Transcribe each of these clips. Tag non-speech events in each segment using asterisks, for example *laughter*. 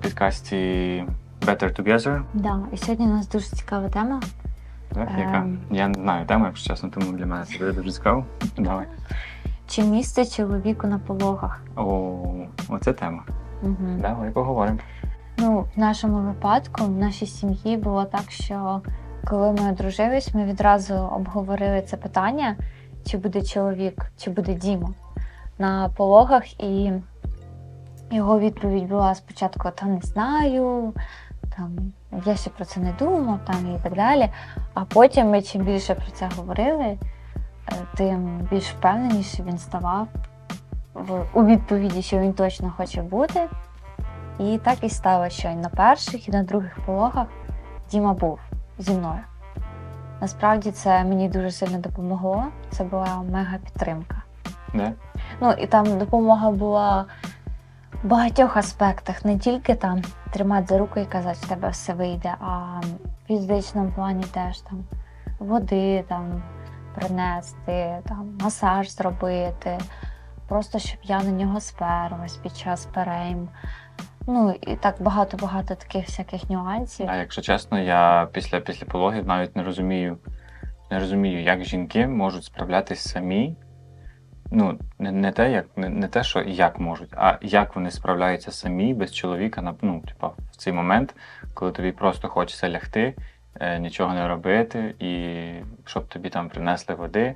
підкасті Better Together. Да. І сьогодні у нас дуже цікава тема. Так, яка? Ем. Я не знаю тему, якщо чесно, тому для мене це буде дуже цікаво. Давай. Чи місце чоловіку на пологах? О, оце тема. Угу. Давай поговоримо. Ну, в нашому випадку, в нашій сім'ї було так, що коли ми одружились, ми відразу обговорили це питання, чи буде чоловік, чи буде Діма на пологах, і його відповідь була спочатку та не знаю, там я ще про це не думав, там і так далі. А потім ми чим більше про це говорили, е, тим більш впевненіше він ставав у відповіді, що він точно хоче бути. І так і сталося, що і на перших, і на других пологах Діма був зі мною. Насправді це мені дуже сильно допомогло. Це була мега підтримка. Не? Ну і там допомога була в багатьох аспектах, не тільки там тримати за руку і казати, що тебе все вийде, а в фізичному плані теж там води там принести, там масаж зробити, просто щоб я на нього сперлась під час перейм. Ну і так багато-багато таких всяких нюансів. А якщо чесно, я після, після пологів навіть не розумію, не розумію, як жінки можуть справлятись самі. Ну, не, не те, як не, не те, що як можуть, а як вони справляються самі без чоловіка на ну, типа, в цей момент, коли тобі просто хочеться лягти, е, нічого не робити, і щоб тобі там принесли води,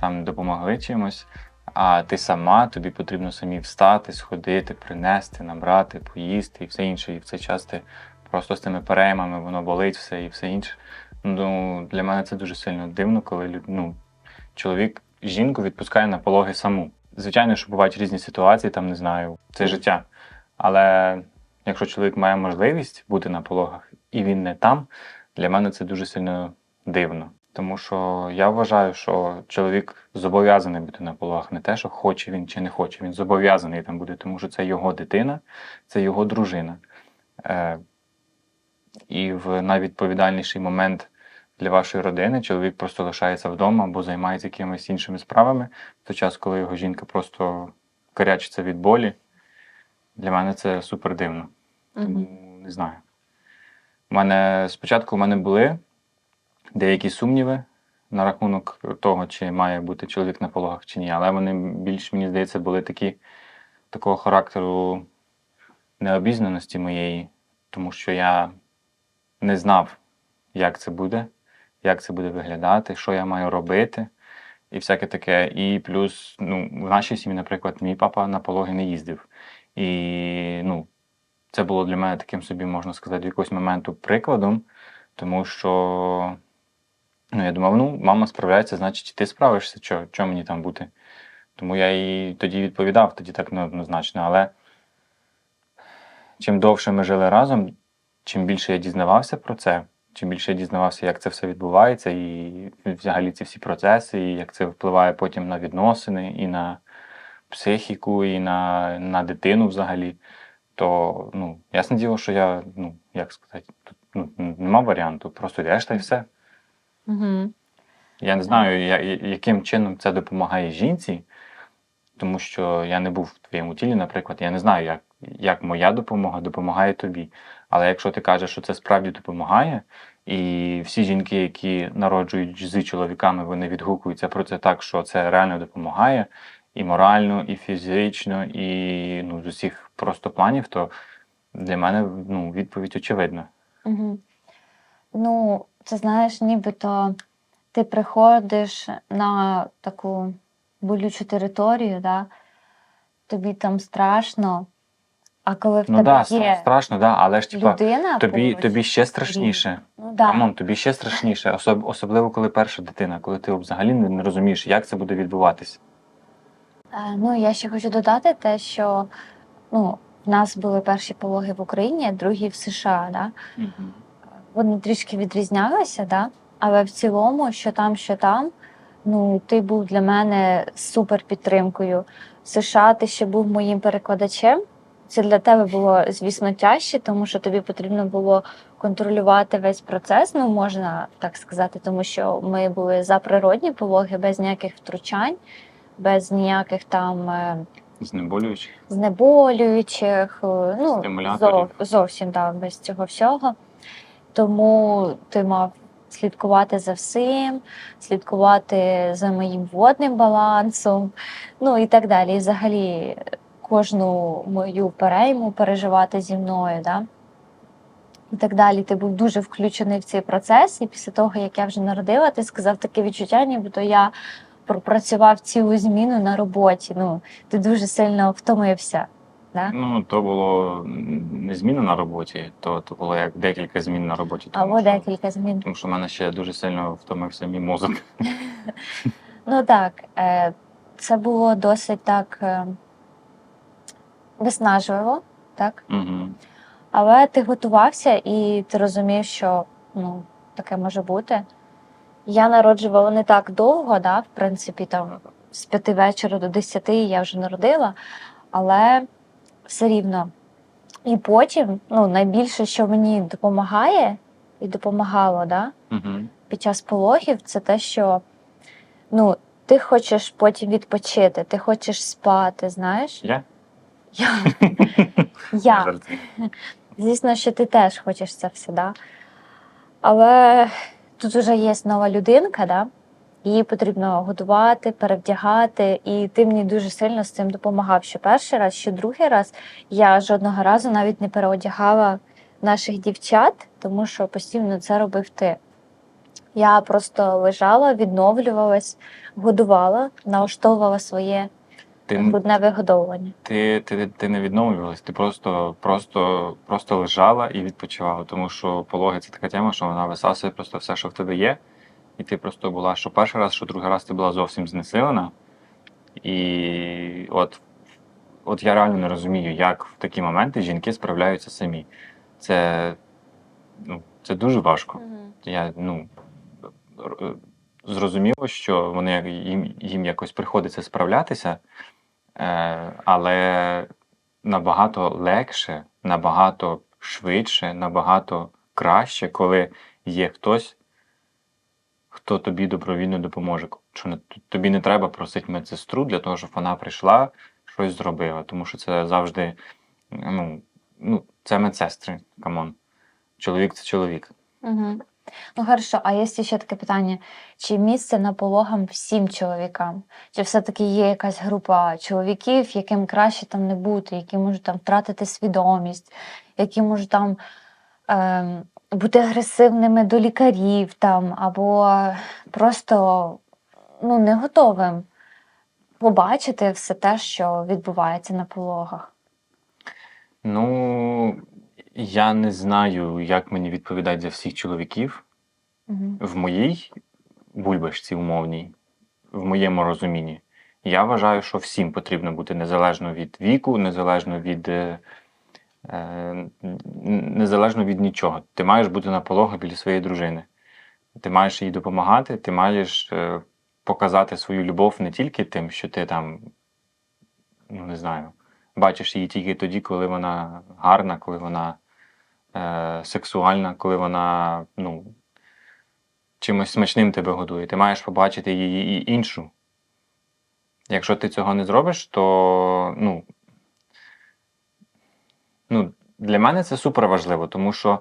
там допомогли чимось. А ти сама, тобі потрібно самі встати, сходити, принести, набрати, поїсти і все інше. І в цей час ти просто з тими переймами, воно болить все і все інше. Ну, для мене це дуже сильно дивно, коли ну, чоловік жінку відпускає на пологи саму. Звичайно, що бувають різні ситуації, там не знаю, це життя. Але якщо чоловік має можливість бути на пологах і він не там, для мене це дуже сильно дивно. Тому що я вважаю, що чоловік зобов'язаний бути на пологах, не те, що хоче він чи не хоче. Він зобов'язаний там бути, тому що це його дитина, це його дружина. Е, і в найвідповідальніший момент для вашої родини чоловік просто лишається вдома або займається якимись іншими справами в той час, коли його жінка просто корячиться від болі. Для мене це супер дивно. Тому не знаю. У мене спочатку у мене були деякі сумніви на рахунок того, чи має бути чоловік на пологах чи ні. Але вони більш, мені здається, були такі такого характеру необізнаності моєї, тому що я не знав, як це буде, як це буде виглядати, що я маю робити, і всяке таке. І плюс, ну, в нашій сім'ї, наприклад, мій папа на пологи не їздив. І ну, це було для мене таким собі, можна сказати, в якогось моменту прикладом, тому що ну, я думав, ну, мама справляється, значить, і ти справишся, що, що мені там бути. Тому я їй тоді відповідав, тоді так неоднозначно. Але чим довше ми жили разом, чим більше я дізнавався про це, чим більше я дізнавався, як це все відбувається, і взагалі ці всі процеси, і як це впливає потім на відносини, і на психіку, і на, на дитину взагалі, то ну, ясне діло, що я, ну, як сказати, тут ну, нема варіанту, просто йдеш та й все. Угу. Я не знаю, я, я- яким чином це допомагає жінці, тому що я не був в твоєму тілі, наприклад, я не знаю, як, як моя допомога допомагає тобі. Але якщо ти кажеш, що це справді допомагає, і всі жінки, які народжують з чоловіками, вони відгукуються про це так, що це реально допомагає і морально, і фізично, і ну, з усіх просто планів, то для мене ну, відповідь очевидна. Угу. Ну, це знаєш, нібито ти приходиш на таку болючу територію, да? тобі там страшно, а коли в Ну тебе да, є страшно, да, але ж типа. людина, Тобі, тобі ще страшніше. Да. Камон, тобі ще страшніше, особ, особливо коли перша дитина, коли ти взагалі не, не розумієш, як це буде відбуватися. Е, Ну, я ще хочу додати те, що ну, в нас були перші пологи в Україні, другі в США. Да? Вони трішки відрізнялися, да? але в цілому, що там, що там, ну, ти був для мене супер підтримкою. В США ти ще був моїм перекладачем. Це для тебе було, звісно, тяжче, тому що тобі потрібно було контролювати весь процес, ну можна так сказати, тому що ми були за природні пологи, без ніяких втручань, без ніяких там е, Знеболюючи. знеболюючих, е, ну, зов, зовсім да, без цього всього. Тому ти мав слідкувати за всім, слідкувати за моїм водним балансом, ну і так далі. І взагалі кожну мою перейму переживати зі мною. Да? І так далі. Ти був дуже включений в цей процес. І після того, як я вже народила, ти сказав таке відчуття, нібито я пропрацював цілу зміну на роботі. Ну, ти дуже сильно втомився. Да? Ну, то було не зміна на роботі, то, то було як декілька змін на роботі. Тому, Або що, декілька змін. тому що в мене ще дуже сильно втомився мій мозок. *laughs* Ну так, е, це було досить так е, виснажливо, так? Угу. Але ти готувався і ти розумів, що ну, таке може бути. Я народжувала не так довго, да, в принципі, там з п'яти вечора до десяти я вже народила, але все рівно. І потім, ну, найбільше, що мені допомагає і допомагало, да, Угу. під час пологів, це те, що ну, ти хочеш потім відпочити, ти хочеш спати, знаєш? Я? Я, *laughs* я. Звісно, що ти теж хочеш це все, да? але тут вже є нова людинка, да? її потрібно годувати, перевдягати, і ти мені дуже сильно з цим допомагав. Що перший раз, що другий раз я жодного разу навіть не переодягала наших дівчат, тому що постійно це робив ти. Я просто лежала, відновлювалась, годувала, налаштовувала своє Ти, грудне вигодовування. ти, ти, ти не відновлювалась, ти просто, просто, просто лежала і відпочивала. Тому що пологи це така тема, що вона висасує просто все, що в тебе є. І ти просто була що перший раз, що другий раз ти була зовсім знесилена. І от, от я реально не розумію, як в такі моменти жінки справляються самі. Це, ну, це дуже важко. Я ну, зрозуміло, що вони їм, їм якось приходиться справлятися, але набагато легше, набагато швидше, набагато краще, коли є хтось, хто тобі добровільно допоможе. Тобі не треба просити медсестру для того, щоб вона прийшла, щось зробила. Тому що це завжди ну, ну, це медсестри, камон. Чоловік це чоловік. Угу. Ну хорошо, а є ще таке питання: чи місце на пологам всім чоловікам? Чи все-таки є якась група чоловіків, яким краще там не бути, які можуть там втратити свідомість, які можуть там ем, бути агресивними до лікарів там, або просто ну, не готовим побачити все те, що відбувається на пологах? Ну, я не знаю, як мені відповідати за всіх чоловіків. Угу. В моїй бульбашці умовній, в моєму розумінні, я вважаю, що всім потрібно бути незалежно від віку, незалежно від. е, е, незалежно від нічого. Ти маєш бути на пологах біля своєї дружини. Ти маєш їй допомагати, ти маєш е, показати свою любов не тільки тим, що ти там, ну не знаю, бачиш її тільки тоді, коли вона гарна, коли вона е, сексуальна, коли вона ну, чимось смачним тебе годує. Ти маєш побачити її і іншу. Якщо ти цього не зробиш, то ну, ну, для мене це супер важливо, тому що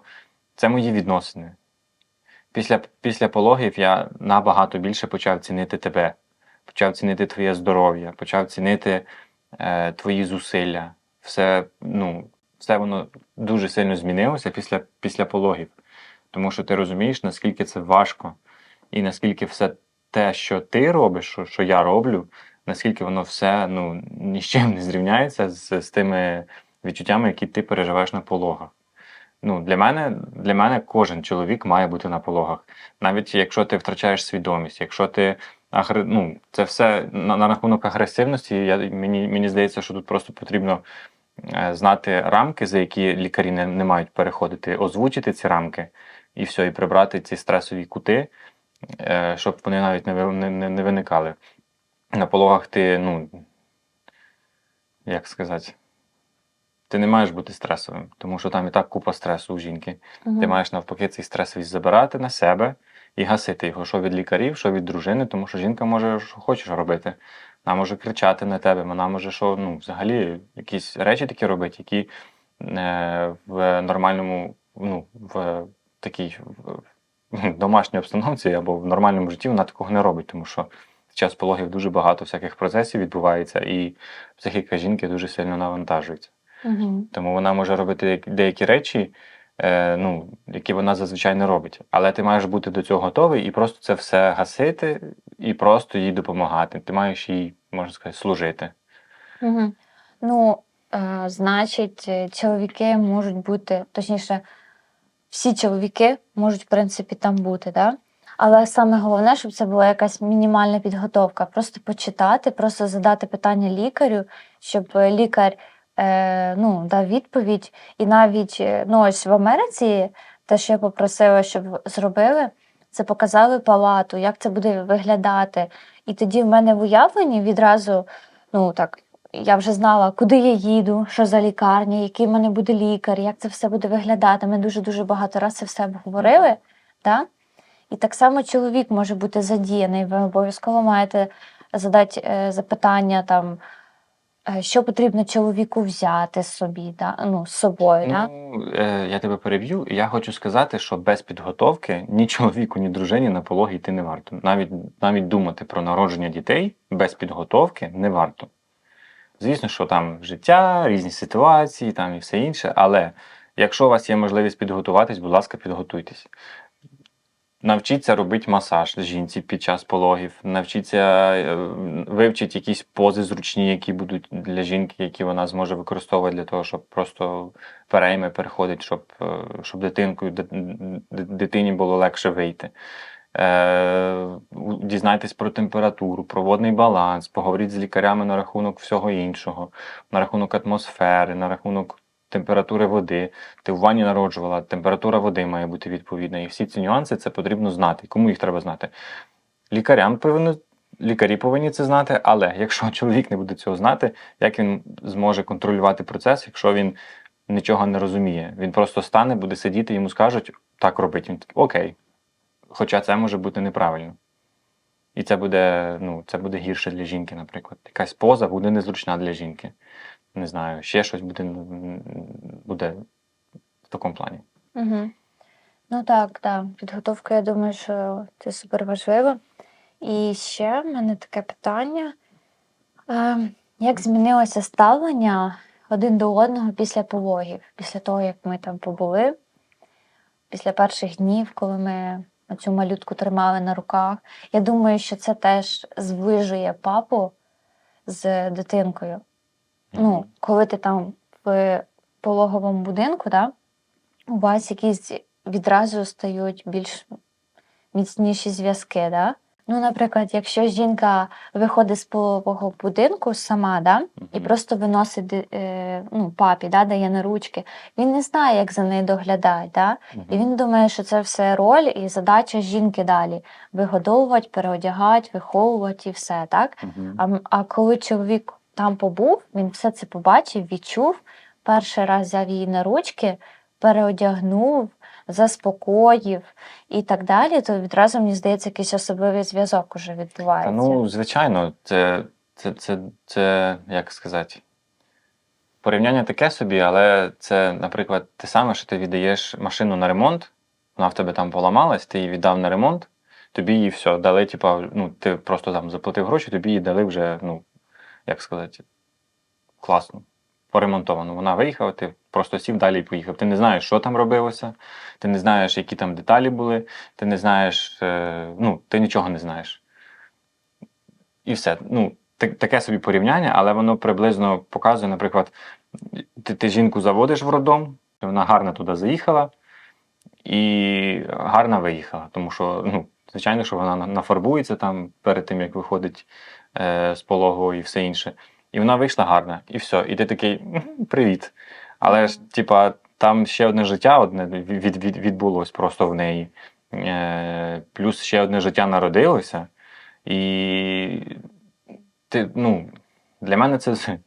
це мої відносини. Після, після пологів я набагато більше почав цінити тебе, почав цінити твоє здоров'я, почав цінити е, твої зусилля. Все, ну, все воно дуже сильно змінилося після, після пологів. Тому що ти розумієш, наскільки це важко, і наскільки все те, що ти робиш, що, що я роблю, наскільки воно все ну, ні з чим не зрівняється з, з тими відчуттями, які ти переживаєш на пологах. Ну, для мене, для мене кожен чоловік має бути на пологах. Навіть якщо ти втрачаєш свідомість, якщо ти агр... ну, це все на, на рахунок агресивності, я, мені, мені здається, що тут просто потрібно е, знати рамки, за які лікарі не, не мають переходити, озвучити ці рамки і все, і прибрати ці стресові кути, е, щоб вони навіть не, не, не, виникали. На пологах ти, ну, як сказати, ти не маєш бути стресовим, тому що там і так купа стресу у жінки. Ти маєш навпаки цей стрес забирати на себе і гасити його, що від лікарів, що від дружини, тому що жінка може що хочеш робити. Вона може кричати на тебе, вона може що, ну, взагалі якісь речі такі робити, які е, в нормальному, ну, в такій в, домашній обстановці або в нормальному житті вона такого не робить, тому що під час пологів дуже багато всяких процесів відбувається, і психіка жінки дуже сильно навантажується. Угу. Тому вона може робити деякі- речі, ну, які вона зазвичай не робить. Але ти маєш бути до цього готовий і просто це все гасити, і просто їй допомагати. Ти маєш їй, можна сказати, служити. Угу. Ну, е, значить, е, чоловіки можуть бути, точніше, всі чоловіки можуть, в принципі, там бути, да? Але саме головне, щоб це була якась мінімальна підготовка. Просто почитати, просто задати питання лікарю, щоб е, лікар е, ну, дав відповідь. І навіть е, ну, ось в Америці, те, що я попросила, щоб зробили, це показали палату, як це буде виглядати. І тоді в мене в уявленні відразу, ну так, я вже знала, куди я їду, що за лікарня, який в мене буде лікар, як це все буде виглядати. Ми дуже-дуже багато разів це все обговорили. Да? І так само чоловік може бути задіяний. Ви обов'язково маєте задати е, запитання, там, що потрібно чоловіку взяти собі, да? ну, з собою. Да? Ну, е, я тебе переб'ю. Я хочу сказати, що без підготовки ні чоловіку, ні дружині на пологи йти не варто. Навіть, навіть думати про народження дітей без підготовки не варто. Звісно, що там життя, різні ситуації, там і все інше, але якщо у вас є можливість підготуватись, будь ласка, підготуйтесь. Навчіться робити масаж жінці під час пологів, навчіться е, вивчити якісь пози зручні, які будуть для жінки, які вона зможе використовувати для того, щоб просто перейми переходить, щоб, е, щоб дитинкою, ди- ди- дитині було легше вийти. Е, Дізнайтесь про температуру, про водний баланс, поговоріть з лікарями на рахунок всього іншого, на рахунок атмосфери, на рахунок температури води. Ти в ванні народжувала, температура води має бути відповідна. І всі ці нюанси це потрібно знати. Кому їх треба знати? Лікарям повинно. Лікарі повинні це знати, але якщо *laughs* чоловік не буде цього знати, як він зможе контролювати процес, якщо він нічого не розуміє? Він просто стане, буде сидіти, йому скажуть так робити. Він такий, окей. Хоча це може бути неправильно. І це буде, ну, це буде гірше для жінки, наприклад. Якась поза буде незручна для жінки. Не знаю, ще щось буде, буде в такому плані. Угу. Ну так, так. Підготовка, я думаю, що це супер важливо. І ще в мене таке питання: е, як змінилося ставлення один до одного після пологів, після того, як ми там побули, після перших днів, коли ми цю малютку тримали на руках. Я думаю, що це теж зближує папу з дитинкою. Ну, коли ти там в пологовому будинку, да, у вас якісь відразу стають більш міцніші зв'язки. Да? Ну, наприклад, якщо жінка виходить з пологового будинку сама, да, і просто виносить е, ну, папі, да, дає на ручки, він не знає, як за нею доглядати. Да? І він думає, що це все роль і задача жінки далі вигодовувати, переодягати, виховувати і все, так? А, а коли чоловік там побув, він все це побачив, відчув, перший раз взяв її на ручки, переодягнув, заспокоїв і так далі, то відразу, мені здається, якийсь особливий зв'язок уже Та відбувається. ну, звичайно, це, це, це, це, як сказати, порівняння таке собі, але це, наприклад, те саме, що ти віддаєш машину на ремонт, вона в тебе там поламалась, ти її віддав на ремонт, тобі її все дали, типа, ну, ти просто там заплатив гроші, тобі її дали вже, ну, як сказати, класно, поремонтовано. Вона виїхала, ти просто сів далі і поїхав. Ти не знаєш, що там робилося, ти не знаєш, які там деталі були, ти не знаєш, е, ну, ти нічого не знаєш. І все. Ну, таке собі порівняння, але воно приблизно показує, наприклад, ти, ти жінку заводиш в роддом, вона гарно туди заїхала і гарно виїхала. Тому що, ну, звичайно, що вона нафарбується там перед тим, як виходить е, з пологу і все інше. І вона вийшла гарна, і все. І ти такий привіт. Але ж, типа, там ще одне життя одне від, від, відбулось просто в неї. Е, плюс ще одне життя народилося. І ти, ну, для мене це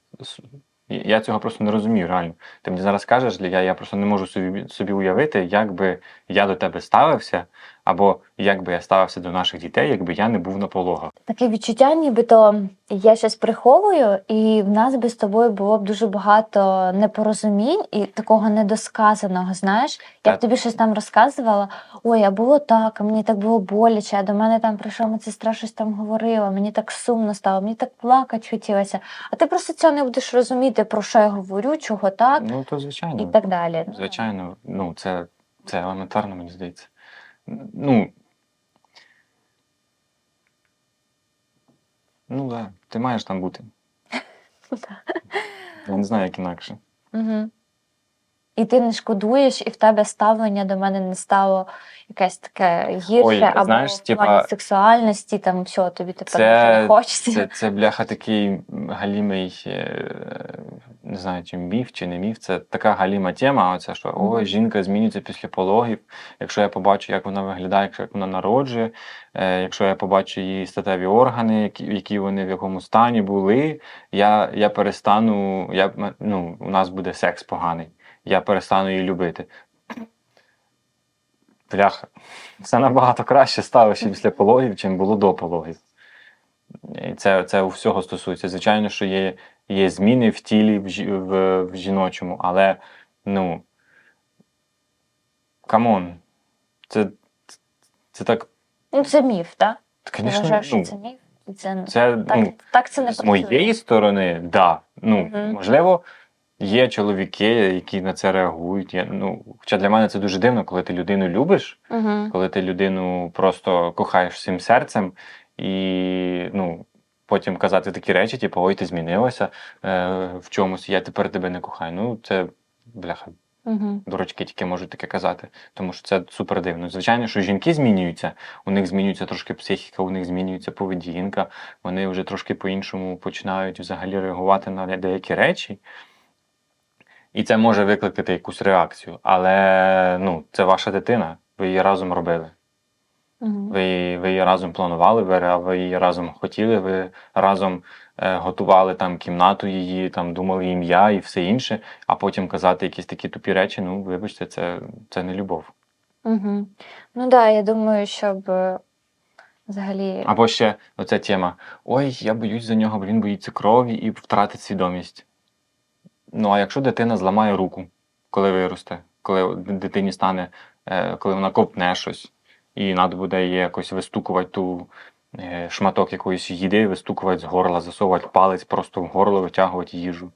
я цього просто не розумію, реально. Ти мені зараз кажеш, я, я просто не можу собі, собі уявити, як би я до тебе ставився, Або як би я ставився до наших дітей, якби я не був на пологах. Таке відчуття, нібито я щось приховую, і в нас би з тобою було б дуже багато непорозумінь і такого недосказаного. Знаєш, я б тобі щось там розказувала. Ой, а було так, а мені так було боляче. А до мене там прийшла медсестра, щось там говорила. Мені так сумно стало, мені так плакати хотілося. А ти просто цього не будеш розуміти, про що я говорю, чого так, Ну то звичайно. і так далі. Звичайно, ну це, це елементарно, мені здається. Ну. Ну да, ти маєш там бути. *laughs* Я не знаю, як інакше. Угу. І ти не шкодуєш, і в тебе ставлення до мене не стало якесь таке гірше, Ой, або знаєш, в типа, сексуальності, там все, тобі тепер це- не хочеться. Це, це бляха такий галімий, е, не знаю, чи міф, чи не міф. Це така галіма тема. Оце що Мгм. жінка змінюється після пологів. Якщо я побачу, як вона виглядає, якщо як вона народжує, е, якщо я побачу її статеві органи, які, які вони в якому стані були, я, я перестану, я, ну, у нас буде секс поганий. Я перестану її любити. Бляха, все набагато краще ставище після пологів, чим було до пологів. І це, це у всього стосується. Звичайно, що є, є зміни в тілі в, жі- в, в жіночому, але ну. Камон. Це, це так, Ну, це міф, так? Ти звісно, що ну, це міф? Це, це, так, ну, так це не з моєї сторони, да. Ну, Мгм. можливо, є чоловіки, які на це реагують. Я, ну, хоча для мене це дуже дивно, коли ти людину любиш, Угу. коли ти людину просто кохаєш всім серцем, і ну, потім казати такі речі, типу, ой, ти змінилася е, в чомусь, я тепер тебе не кохаю. Ну, це бляха, Угу. дурачки тільки можуть таке казати, тому що це супер дивно. Звичайно, що жінки змінюються, у них змінюється трошки психіка, у них змінюється поведінка, вони вже трошки по-іншому починають взагалі реагувати на деякі речі. І це може викликати якусь реакцію. Але ну, це ваша дитина, ви її разом робили. Угу. Ви, ви її разом планували, ви, ви її разом хотіли, ви разом е, готували там кімнату її, там думали ім'я і все інше, а потім казати якісь такі тупі речі, ну вибачте, це, це не любов. Угу. Ну так, да, я думаю, щоб е, взагалі. Або ще оця тема: ой, я боюсь за нього, бо він боїться крові і втратить свідомість. Ну, а якщо дитина зламає руку, коли виросте, коли дитині стане, е, коли вона ковтне щось, і треба буде якось вистукувати ту е, шматок якоїсь їди, вистукувати з горла, засовувати палець просто в горло, витягувати їжу.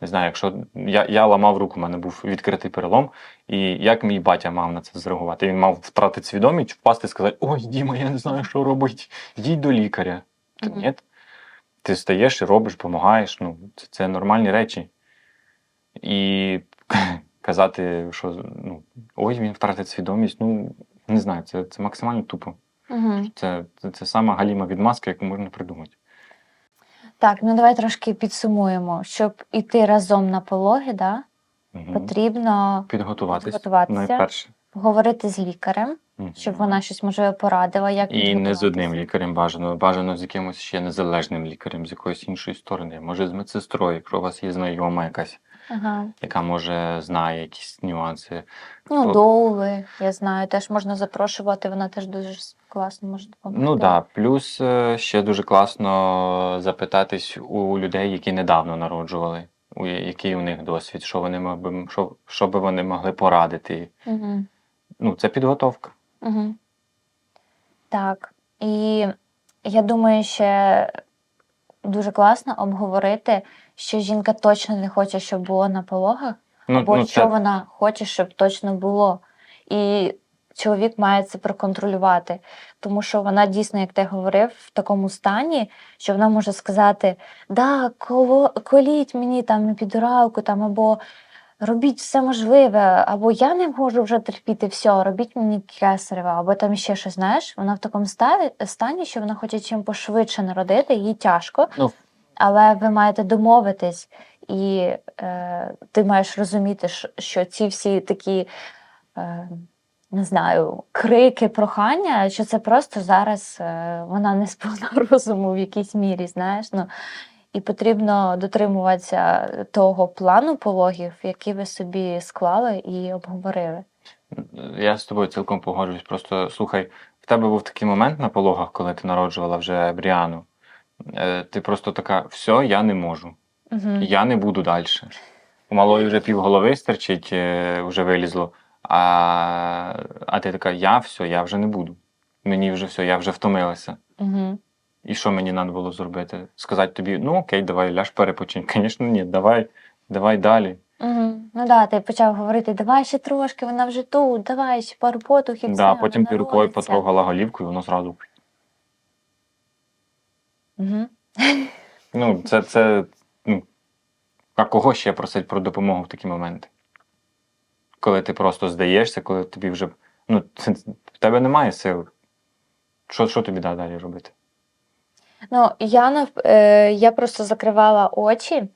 Не знаю, якщо я, я ламав руку, у мене був відкритий перелом, і як мій батя мав на це зреагувати? Він мав втратити свідомість, впасти і сказати: Ой, Діма, я не знаю, що робити. Йдіть до лікаря. Та ні. Ти стаєш і робиш, допомагаєш. Ну, це, це нормальні речі. І *laughs* казати, що ну, ой, він втратить свідомість, ну не знаю, це, це максимально тупо. Угу. Це, це, це сама галіма відмазка, яку можна придумати. Так, ну давай трошки підсумуємо. Щоб іти разом на пологи, да, Мгм. потрібно Підготуватись. підготуватися. Найперше. говорити з лікарем, Мгм. щоб вона щось можливо порадила, як І не з одним лікарем бажано, бажано з якимось ще незалежним лікарем, з якоїсь іншої сторони. Може, з медсестрою, якщо у вас є знайома якась, Ага. яка може знає якісь нюанси. Ну, Хто- доули, я знаю, теж можна запрошувати, вона теж дуже класно може допомогти. Ну так, да. плюс е, ще дуже класно запитатись у людей, які недавно народжували, у який у них досвід, що вони могли, що, що би вони могли порадити. Угу. Ну, це підготовка. Угу. Так. І я думаю, ще дуже класно обговорити, що жінка точно не хоче, щоб було на пологах, Ну, або ну, що це, вона хоче, щоб точно було. І чоловік має це проконтролювати, тому що вона дійсно, як ти говорив, в такому стані, що вона може сказати: да, коло, коліть мені там епідуралку, там або робіть все можливе, або я не можу вже терпіти все, робіть мені кесарева, або там ще щось, знаєш, вона в такому стані, що вона хоче чим пошвидше народити, їй тяжко, Ну. Але ви маєте домовитись, і е, ти маєш розуміти, що- ці всі такі. Е, не знаю, крики, прохання, що це просто зараз е, вона не сповна *laughs* розуму в якійсь мірі, знаєш. Ну, і потрібно дотримуватися того плану пологів, який ви собі склали і обговорили. Я з тобою цілком погоджуюсь. Просто слухай, в тебе був такий момент на пологах, коли ти народжувала вже Бріану. Е, Ти просто така, все, я не можу. Угу. Я не буду далі. У малої вже півголови стерчить, е, вже вилізло. А, а ти така, я все, я вже не буду. Мені вже все, я вже втомилася. Угу. І що мені треба було зробити? Сказати тобі, ну окей, давай, ляж перепочинь. *laughs* Звісно, ні, давай, давай далі. Угу. Ну да, ти почав говорити, давай ще трошки, вона вже тут, давай ще пару потухів. да, потім ти рукою потрогала голівку, і воно зразу. Угу. Ну, це, це ну, а кого ще просить про допомогу в такі моменти? Коли ти просто здаєшся, коли тобі вже. Ну, це, в тебе немає сил. Що, що тобі да- далі робити? Ну, я, нав- е, я просто закривала очі,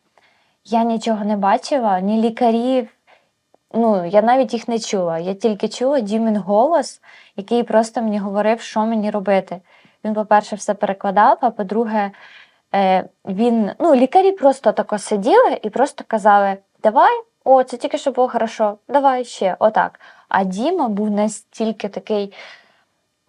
я нічого не бачила, ні лікарів. Ну, я навіть їх не чула. Я тільки чула Дімін голос, який просто мені говорив, що мені робити. Він, по-перше, все перекладав, а по-друге, е, він, ну, лікарі просто тако сиділи і просто казали: Давай, о, це тільки що було хорошо, давай ще, отак. А Діма був настільки такий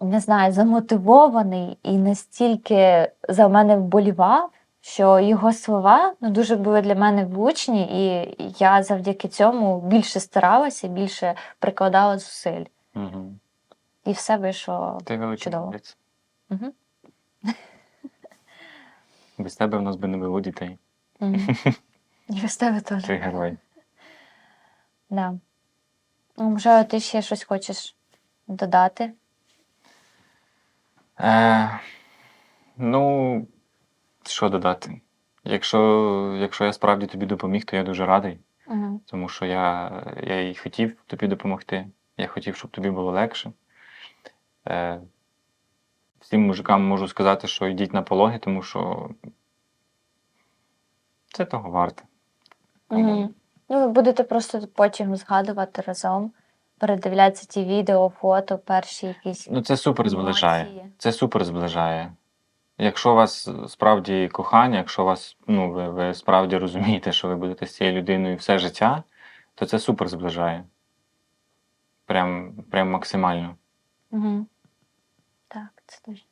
не знаю, замотивований і настільки за мене вболівав, що його слова ну, дуже були для мене влучні, і я завдяки цьому більше старалася, більше прикладала зусиль. Угу. І все вийшло. Ти Чудово. молодець. Мгм. *laughs* Без тебе в нас би не було дітей. Мгм. І *laughs* без тебе теж. Ти герой. Да. Ну, Може, ти ще щось хочеш додати? Е, ну, що додати? Якщо, якщо я справді тобі допоміг, то я дуже радий. Угу. Тому що я, я і хотів тобі допомогти. Я хотів, щоб тобі було легше. Е, всім мужикам можу сказати, що йдіть на пологи, тому що це того варте. Угу. Ну, ви будете просто потім згадувати разом, передивлятися ті відео, фото, перші якісь. Ну, це супер зближає. емоції. Це супер зближає. Якщо у вас справді кохання, якщо у вас, ну, ви, ви справді розумієте, що ви будете з цією людиною все життя, то це супер зближає. Прям, прям максимально. Угу. Так, це точно.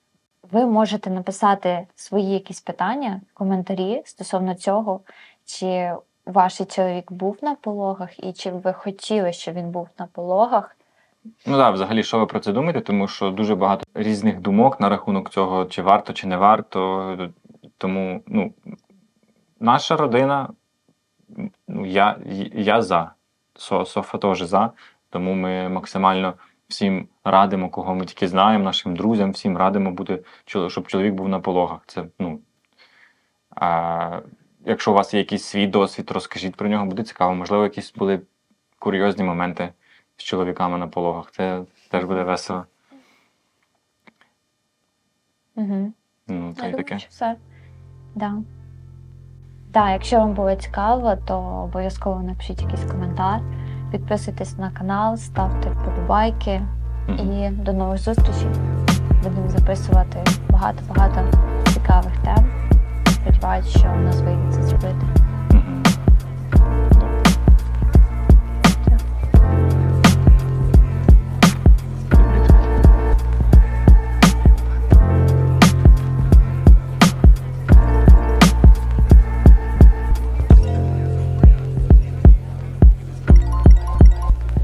Ви можете написати свої якісь питання, коментарі стосовно цього, чи ваш чоловік був на пологах, і чи ви хотіли, щоб він був на пологах. Ну так, взагалі, що ви про це думаєте? Тому що дуже багато різних думок на рахунок цього, чи варто, чи не варто. Тому, ну, наша родина, ну, я, я за. Софа теж за. Тому ми максимально всім радимо, кого ми тільки знаємо, нашим друзям, всім радимо бути, щоб чоловік був на пологах. Це, ну, а, якщо у вас є якийсь свій досвід, розкажіть про нього, буде цікаво. Можливо, якісь були курйозні моменти з чоловіками на пологах. Це теж буде весело. Угу. Ну, й Я таке. думаю, що все. Да. Да, якщо вам було цікаво, то обов'язково напишіть якийсь коментар, підписуйтесь на канал, ставте вподобайки і до нових зустрічей. Будемо записувати багато-багато цікавих тем. Сподіваюсь, що у нас вийде це зробити.